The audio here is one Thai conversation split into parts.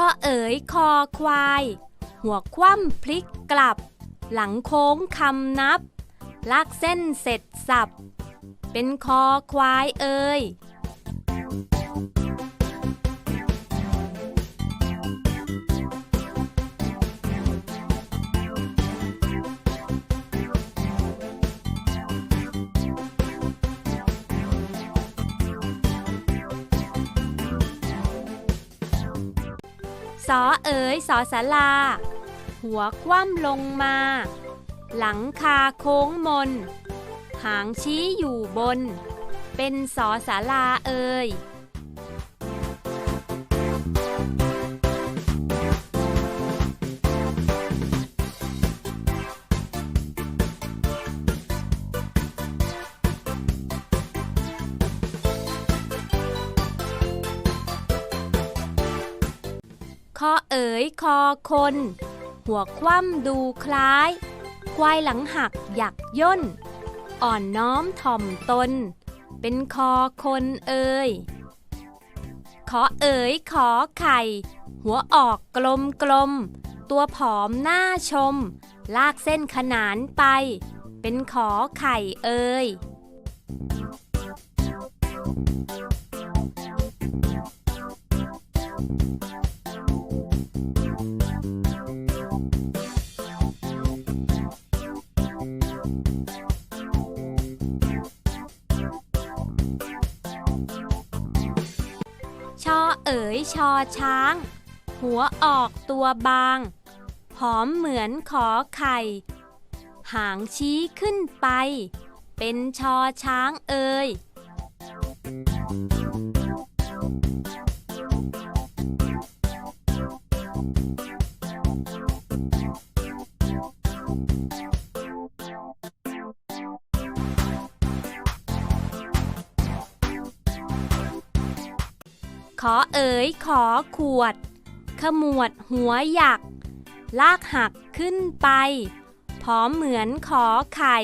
ข้อเอ๋ยคอควาย หัวคว่ำพลิกกลับ หลังโค้งคำนับ ลากเส้นเสร็จสับ เป็นคอควายเอ๋ย สอเอ๋ยสอสาลา หัวคว่ำลงมา หลังคาโค้งมน หางชี้อยู่บน เป็นสอสาลาเอ่ย คอเอ๋ยคอคน หัวคว่ำดูคล้าย ควายหลังหักหยักย่น อ่อนน้อมถ่อมตน เป็นคอคนเอ่ยขอเอ๋ยขอไข่ หัวออกกลมกลม ตัวผอมหน้าชม ลากเส้นขนานไป เป็นขอไข่เอ่ย ชอเอ๋ยชอช้าง หัวออกตัวบางผอมเหมือนขอไข่ หางชี้ขึ้นไป เป็นชอช้างเอ๋ย ขอเอ๋ยขอขวด ขมวดหัวหยัก ลากหักขึ้นไป พร้อมเหมือนขอไข่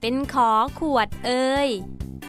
เป็นขอขวดเอ่ย